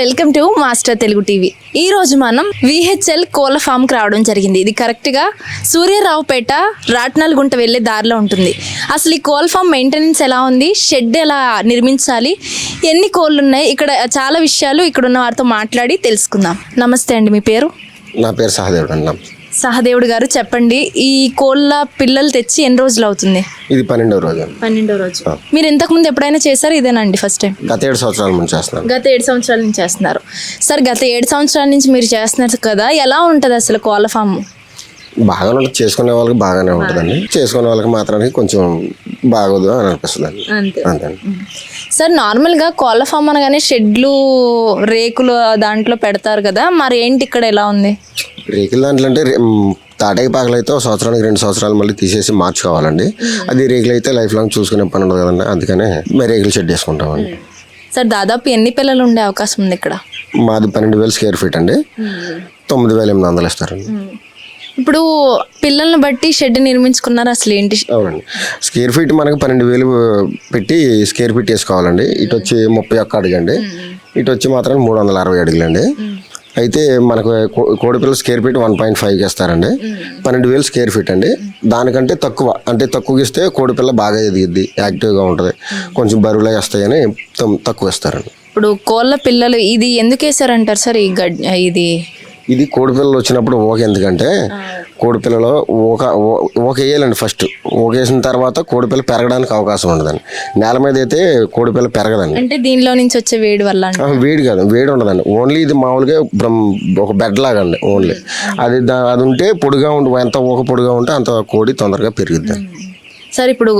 Welcome to Master Telugu TV. ఈ రోజు మనం విహెచ్ఎల్ కోళ్ళ ఫామ్కి రావడం జరిగింది. ఇది కరెక్ట్గా సూర్యరావుపేట రాట్నాలగుంట వెళ్ళే దారిలో ఉంటుంది. అసలు ఈ కోళ్ళ ఫామ్ మెయింటెనెన్స్ ఎలా ఉంది? షెడ్ ఎలా నిర్మించాలి? ఎన్ని కోళ్ళు ఉన్నాయి ఇక్కడ చాలా విషయాలు ఇక్కడ ఉన్న వారితో మాట్లాడి తెలుసుకుందాం. నమస్తే అండి మీ పేరు? నా పేరు సహదేవుడు అన్న. సహదేవుడు గారు చెప్పండి ఈ కోళ్ళ పిల్లలు తెచ్చి ఎన్ని రోజులు అవుతుంది? ఇది పన్నెండవ రోజు. పన్నెండో రోజు. మీరు ఇంతకుముందు ఎప్పుడైనా చేశారు ఇదేనండి ఫస్ట్ టైం? గత ఏడు సంవత్సరాల నుంచి చేస్తున్నాను గత ఏడు సంవత్సరాల నుంచి చేస్తున్నారు. సార్ గత ఏడు సంవత్సరాల నుంచి మీరు చేస్తున్నారు కదా ఎలా ఉంటుంది అసలు కోళ్ళ ఫామ్? బాగానే ఉంటుంది. చేసుకునే వాళ్ళకి బాగానే ఉంటుందండి. చేసుకునే వాళ్ళకి మాత్రానికి కొంచెం బాగోదు అని అనిపిస్తుంది. అండి. అంతే సార్ నార్మల్గా కోళ్ళ ఫామ్ అనగానే షెడ్లు రేకులు దాంట్లో పెడతారు కదా. మరి ఏంటి ఇక్కడ ఎలా ఉంది? రేకుల దాంట్లో అంటే తాటాకి పాకలు అయితే ఒక సంవత్సరానికి రెండు సంవత్సరాలు మళ్ళీ తీసేసి మార్చుకోవాలండి. అది రేకులు అయితే లైఫ్ లాంగ్ చూసుకునే పని ఉండదు కదండి. అందుకనే మేము రేకులు షెడ్ చేసుకుంటామండి. సార్ దాదాపు ఎన్ని పిల్లలు ఉండే అవకాశం ఉంది ఇక్కడ? మాది పన్నెండు వేలు స్క్వేర్ ఫీట్ అండి. తొమ్మిది వేల ఎనిమిది వందలు ఇస్తారండి. ఇప్పుడు పిల్లల్ని బట్టి షెడ్ నిర్మించుకున్నారు అసలు ఏంటి? అవునండి. స్క్వేర్ ఫీట్ మనకి పన్నెండు వేలు పెట్టి స్క్వేర్ ఫీట్ వేసుకోవాలండి. ఇటు వచ్చి ముప్పై ఒక్క అడుగండి. ఇటు వచ్చి మాత్రం మూడు వందల అరవై అడుగులండి. అయితే మనకు కోడిపిల్ల స్క్వేర్ ఫీట్ వన్ పాయింట్ ఫైవ్కి ఇస్తారండి పన్నెండు వేలు స్క్వేర్ ఫీట్ అండి. దానికంటే తక్కువ అంటే తక్కువకి ఇస్తే కోడిపిల్ల బాగా ఎదిగిద్ది యాక్టివ్గా ఉంటుంది. కొంచెం బరువులే వస్తాయని తక్కువ ఇస్తారండి ఇప్పుడు కోళ్ళ పిల్లలు ఇది ఎందుకు వేసారంటారు సార్ ఈ గడ్ ఇది? ఇది కోడిపిల్లలు వచ్చినప్పుడు ఓక. ఎందుకంటే కోడిపిల్లలో ఓ- ఓక వేయాలండి ఫస్ట్. ఓక వేసిన తర్వాత కోడిపిల్ల పెరగడానికి అవకాశం ఉండదండి. నేల మీద అయితే కోడిపిల్ల పెరగదండి. అంటే దీనిలో నుంచి వచ్చే వేడి వల్ల వేడి కాదు వేడి ఉండదండి. ఓన్లీ ఇది మామూలుగా ఒక బెడ్ లాగా అండి ఓన్లీ అది అది ఉంటే పొడిగా ఉండి ఎంత ఒక పొడిగా ఉంటే అంత కోడి తొందరగా పెరుగుద్ది. సార్ ఇప్పుడు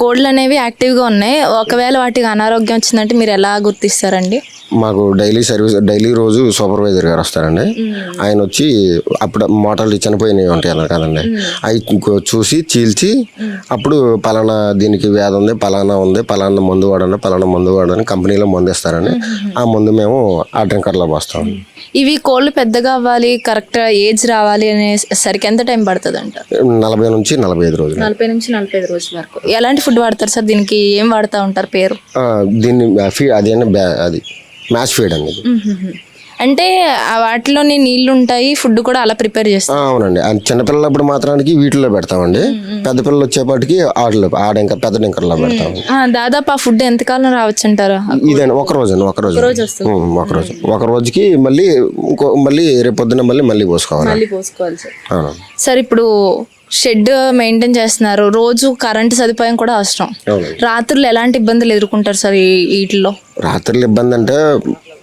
కోళ్ళు అనేవి యాక్టివ్గా ఉన్నాయి. ఒకవేళ వాటికి అనారోగ్యం వచ్చిందంటే మీరు ఎలా గుర్తిస్తారండి? మాకు డైలీ సర్వీస్ డైలీ రోజు సూపర్వైజర్ గారు వస్తారండి. ఆయన వచ్చి అప్పుడు మోటార్లు చనిపోయినవి ఉంటాయి అన్నారు కదండి. అవి చూసి చీల్చి అప్పుడు పలానా దీనికి వ్యాధి ఉంది పలానా ఉంది పలానా మందు వాడండి పలానా మందు వాడని కంపెనీలో మందు ఇస్తారండి ఆ మందు మేము ఆ డ్రింకర్లో పోస్తాం. ఇవి కోళ్ళు పెద్దగా అవ్వాలి కరెక్ట్ ఏజ్ రావాలి అనేసరికి ఎంత టైం పడుతుంది అంట నలభై నుంచి నలభై ఐదు రోజులు. నలభై నుంచి నలభై ఐదు రోజుల వరకు. ఎలాంటి ఫుడ్ వాడతారు సార్? దీనికి ఏం వాడుతూ ఉంటారు పేరు? ఆ, దీన్ని అది అని బ్యా అది మ్యాచ్ ఫీడ్ అండి ఇది అంటే వాటిలోని నీళ్ళు ఉంటాయి ఫుడ్ కూడా అలా ప్రిపేర్ చేస్తారు. ఆ, అవునండి. చిన్నపిల్లలప్పుడు మాత్రానికి వీటిలో పెడతామండి. పెద్ద పిల్లలు వచ్చేపాటికి ఆటలో ఆడ ఇంకా పెద్ద డింకర్లో పెడతాం దాదాపు ఆ ఫుడ్ ఎంతకాలం రావచ్చు అంటారు ఇదండి ఒక రోజు అండి ఒక రోజు ఒక రోజు. ఒక రోజుకి మళ్ళీ ఇంకో మళ్ళీ రేపు పొద్దున్న మళ్ళీ మళ్ళీ పోసుకోవాలి. మళ్ళీ పోసుకోవాలి సార్. సార్ ఇప్పుడు షెడ్ మెయింటైన్ చేస్తున్నారు. రోజు కరెంట్ సదుపాయం కూడా అవసరం. రాత్రులు ఎలాంటి ఇబ్బందులు ఎదుర్కొంటారు సార్ ఈ వీటిలో రాత్రులు ఇబ్బంది అంటే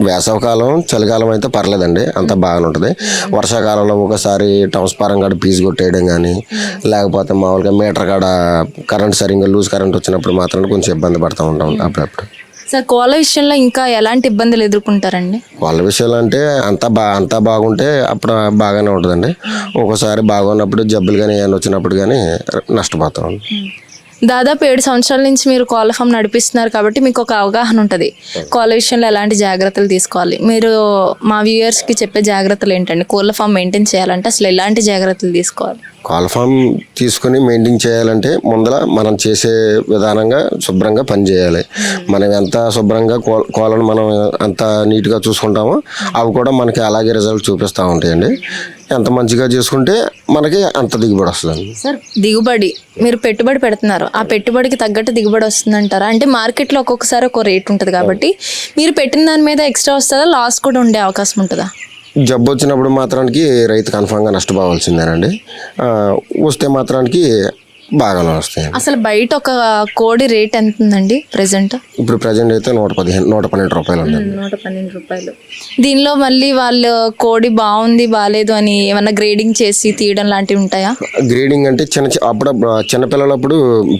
వేసవకాలం చలికాలం అయితే పర్లేదండి. అంత బాగానే ఉంటుంది వర్షాకాలంలో ఒకసారి ట్రాన్స్ఫారం కాడ పీజు కొట్టేయడం కానీ లేకపోతే మామూలుగా మీటర్ కాడ కరెంట్ సరిగ్గా లూజ్ కరెంట్ వచ్చినప్పుడు మాత్రం కొంచెం ఇబ్బంది పడుతూ ఉంటాం అప్పుడప్పుడు. సార్ కోళ్ళ విషయంలో ఇంకా ఎలాంటి ఇబ్బందులు ఎదుర్కొంటారండి? వాళ్ళ విషయాలు అంటే అంతా బా అంతా బాగుంటే అప్పుడు బాగానే ఉంటుందండి. ఒక్కోసారి బాగున్నప్పుడు జబ్బులు కానీ ఏమైనా వచ్చినప్పుడు కానీ నష్టపోతాం దాదాపు ఏడు సంవత్సరాల నుంచి మీరు కోళ్ళ ఫామ్ నడిపిస్తున్నారు కాబట్టి మీకు ఒక అవగాహన ఉంటుంది. కోళ్ళ విషయంలో ఎలాంటి జాగ్రత్తలు తీసుకోవాలి? మీరు మా వ్యూయర్స్కి చెప్పే జాగ్రత్తలు ఏంటండి? కోళ్ళ ఫామ్ మెయింటైన్ చేయాలంటే అసలు ఎలాంటి జాగ్రత్తలు తీసుకోవాలి? కాల్ ఫామ్ తీసుకుని మెయింటైన్ చేయాలంటే ముందర మనం చేసే విధానంగా శుభ్రంగా పని చేయాలి మనం ఎంత శుభ్రంగా కో- కోళ్ళను మనం ఎంత నీట్గా చూసుకుంటామో అవి కూడా మనకి అలాగే రిజల్ట్ చూపిస్తూ ఉంటాయండి. ఎంత మంచిగా చేసుకుంటే మనకి అంత దిగుబడి వస్తుందండి. సార్ దిగుబడి మీరు పెట్టుబడి పెడుతున్నారు. ఆ పెట్టుబడికి తగ్గట్టు దిగుబడి వస్తుందంటారా? అంటే మార్కెట్లో ఒక్కొక్కసారి ఒక రేట్ ఉంటుంది కాబట్టి. మీరు పెట్టిన దాని మీద ఎక్స్ట్రా వస్తుందా? లాస్ కూడా ఉండే అవకాశం ఉంటుందా? జబ్బు వచ్చినప్పుడు మాత్రానికి రైతు కన్ఫామ్గా నష్టపోవాల్సిందేనండి. వస్తే మాత్రానికి బాగానే వస్తాయండి అసలు బయట ఒక కోడి రేట్ ఎంత ఉందండి ప్రెసెంట్? ఇప్పుడు ప్రజెంట్ అయితే నూట పదిహేను నూట పన్నెండు రూపాయలు నూట పన్నెండు రూపాయలు. దీనిలో మళ్ళీ వాళ్ళు కోడి బాగుంది బాగాలేదు అని ఏమన్నా గ్రేడింగ్ చేసి తీయడం లాంటివి ఉంటాయా? గ్రేడింగ్ అంటే చిన్న చి- అప్పుడు చిన్నపిల్లలప్పుడు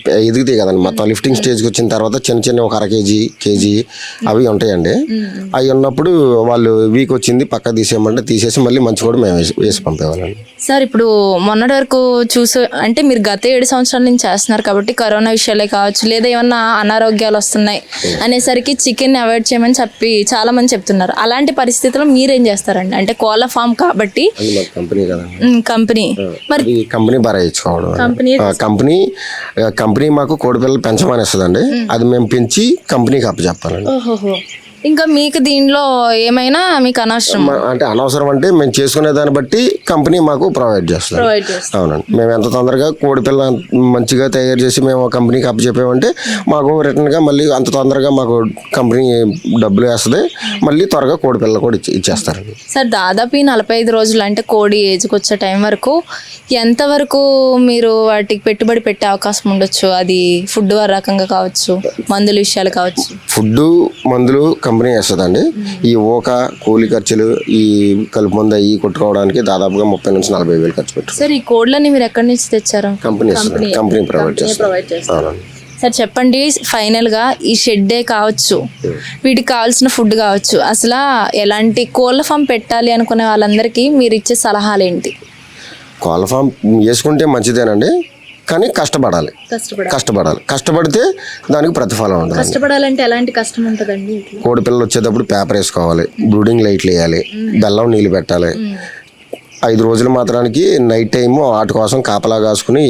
ఎదుగుతాయి కదండి. మొత్తం లిఫ్టింగ్ స్టేజ్కి వచ్చిన తర్వాత చిన్న చిన్న ఒక అర కేజీ కేజీ అవి ఉంటాయండి. అవి ఉన్నప్పుడు వాళ్ళు వీక్ వచ్చింది పక్క తీసేయమంటే తీసేసి మళ్ళీ మంచి కూడా మేము వేసి వేసి పంపేవాళ్ళండి. సార్ ఇప్పుడు మొన్నటి వరకు చూసి అంటే మీరు గత ఏడు సంవత్సరాల నుంచి చేస్తున్నారు కాబట్టి కరోనా విషయాలే కావచ్చు లేదా ఏమన్నా అనారోగ్యాలు వస్తున్నాయి అనేసరికి చికెన్ అవాయిడ్ చేయమని చెప్పి చాలా మంది చెప్తున్నారు. అలాంటి పరిస్థితుల్లో మీరేం చేస్తారండి? అంటే కోళ్ళ ఫామ్ కాబట్టి కంపెనీ కంపెనీ. మరి కంపెనీ కంపెనీ కంపెనీ కంపెనీ మాకు కోడి పిల్లలు పెంచమని ఇస్తుందండి అది మేము పెంచి కంపెనీకి అప్పచెప్పాలండి. ఇంకా మీకు దీనిలో ఏమైనా మీకు అనవసరం? అంటే అనవసరం అంటే మేము చేసుకునే దాన్ని బట్టి కంపెనీ మాకు ప్రొవైడ్ చేస్తారు అవునండి. మేము ఎంత తొందరగా కోడి పిల్ల మంచిగా తయారు చేసి మేము కంపెనీకి అప్పచెప్పామంటే మాకు రిటర్న్గా మళ్ళీ అంత తొందరగా మాకు కంపెనీ డబ్బులు వేస్తుంది. మళ్ళీ త్వరగా కోడి పిల్ల కూడా ఇచ్చి ఇచ్చేస్తారండి సార్ దాదాపు నలభై ఐదు రోజులు అంటే కోడి ఏజ్కి వచ్చే టైం వరకు ఎంతవరకు మీరు వాటికి పెట్టుబడి పెట్టే అవకాశం ఉండొచ్చు? అది ఫుడ్ రకంగా కావచ్చు మందుల విషయాలు కావచ్చు. ఫుడ్ మందులు కంపెనీ వేస్తుందండి ఈ ఓక కూలి ఖర్చులు ఈ కలుపు మందు అవి కొట్టుకోవడానికి దాదాపుగా ముప్పై నుంచి నలభై వేలు ఖర్చు పెట్టు సార్ ఈ కోడ్లని మీరు ఎక్కడి నుంచి తెచ్చారు? కంపెనీ కంపెనీ ప్రొవైడ్ చేస్తారు. అవునండి. సార్ చెప్పండి ఫైనల్గా ఈ షెడ్డే కావచ్చు వీటికి కావాల్సిన ఫుడ్ కావచ్చు అసలు ఎలాంటి కోళ్ళ ఫామ్ పెట్టాలి అనుకునే వాళ్ళందరికీ మీరు ఇచ్చే సలహాలు ఏంటి కోళ్ళ ఫామ్ వేసుకుంటే మంచిదేనండి. కానీ కష్టపడాలి. కష్టపడాలి. కష్టపడితే దానికి ప్రతిఫలం ఉంటుంది. కష్టపడాలంటే ఎలాంటి కష్టం ఉంటుందండి కోడి పిల్లలు వచ్చేటప్పుడు పేపర్ వేసుకోవాలి బ్రూడింగ్ లైట్లు వేయాలి బెల్లం నీళ్ళు పెట్టాలి. ఐదు రోజుల మాత్రానికి నైట్ టైము వాటి కోసం కాపలా కాసుకుని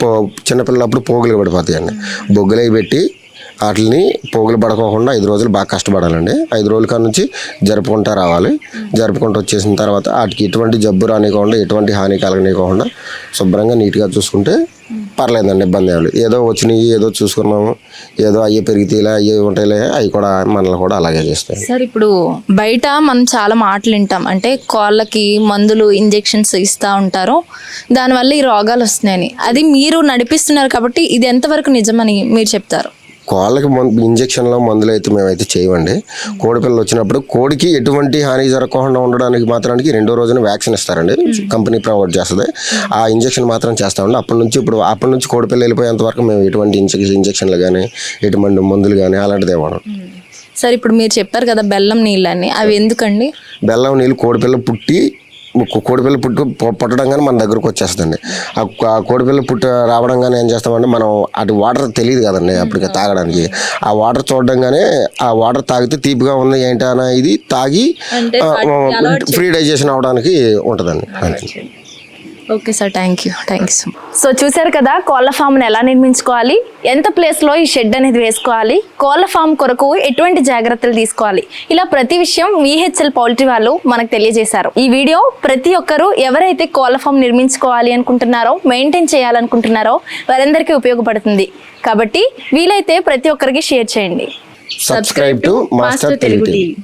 పో చిన్నపిల్లలప్పుడు పోగులు పడిపోతాయండి బొగ్గులు పెట్టి వాటిని పోగులు పడకోకుండా ఐదు రోజులు బాగా కష్టపడాలండి. ఐదు రోజుల కాడ నుంచి జరుపుకుంటా రావాలి. జరుపుకుంటూ వచ్చేసిన తర్వాత వాటికి ఎటువంటి జబ్బు రానివ్వకుండా ఎటువంటి హాని కలగనివ్వకుండా శుభ్రంగా నీట్గా చూసుకుంటే పర్లేదండి ఇబ్బంది ఏమి లేదు. ఏదో వచ్చినాయి ఏదో చూసుకున్నాము ఏదో అయ్యే పెరిగితేలే అయ్యే ఉంటాయిలే అవి కూడా మనల్ని కూడా అలాగే చేస్తాయి. సార్ ఇప్పుడు బయట మనం చాలా మాటలు వింటాం. అంటే కోళ్ళకి మందులు ఇంజెక్షన్స్ ఇస్తూ ఉంటారు. దానివల్ల ఈ రోగాలు వస్తున్నాయని. అది మీరు నడిపిస్తున్నారు కాబట్టి ఇది ఎంతవరకు నిజమని మీరు చెప్తారు? కోళ్ళకి మందు ఇంజక్షన్లో మందులు అయితే మేమైతే చేయమండి. కోడి పిల్లలు వచ్చినప్పుడు కోడికి ఎటువంటి హాని జరగకుండా ఉండడానికి మాత్రానికి రెండో రోజున వ్యాక్సిన్ ఇస్తారండి. కంపెనీ ప్రొవైడ్ చేస్తుంది. ఆ ఇంజక్షన్ మాత్రం చేస్తామండి. అప్పటి నుంచి ఇప్పుడు అప్పటి నుంచి కోడి పిల్ల వెళ్ళిపోయేంత వరకు మేము ఎటువంటి ఇంజక్షన్ ఇంజక్షన్లు కానీ ఎటువంటి మందులు కానీ అలాంటిది ఇవ్వడం సార్ ఇప్పుడు మీరు చెప్పారు కదా బెల్లం నీళ్ళని. అవి ఎందుకండి? బెల్లం నీళ్ళు కోడిపిల్ల పుట్టి కోడిపిల్ల పుట్టు పుట్టడం కానీ మన దగ్గరకు వచ్చేస్తుందండి. ఆ కోడిపిల్ల పుట్ట రావడం కానీ ఏం చేస్తామంటే మనం అటు వాటర్ తెలియదు కదండి అప్పటికి తాగడానికి. ఆ వాటర్ చూడడంగానే ఆ వాటర్ తాగితే తీపిగా ఉంది ఏంటి అన్న ఇది తాగి ఫ్రీ డైజెషన్ అవడానికి ఉంటుందండి. Okay sir thank you thank you so much so చూశారు కదా కోళ్ళ ఫామ్ని ఎలా నిర్మించుకోవాలి? ఎంత ప్లేస్లో ఈ షెడ్ అనేది వేసుకోవాలి? కోళ్ళ ఫామ్ కొరకు ఎటువంటి జాగ్రత్తలు తీసుకోవాలి? ఇలా ప్రతి విషయం విహెచ్ఎల్ పౌల్ట్రీ వాళ్ళు మనకు తెలియజేశారు. ఈ వీడియో ప్రతి ఒక్కరూ ఎవరైతే కోళ్ళ ఫామ్ నిర్మించుకోవాలి అనుకుంటున్నారో మెయింటైన్ చేయాలనుకుంటున్నారో వారందరికీ ఉపయోగపడుతుంది. కాబట్టి వీలైతే ప్రతి ఒక్కరికి షేర్ చేయండి. Subscribe to master Telugu TV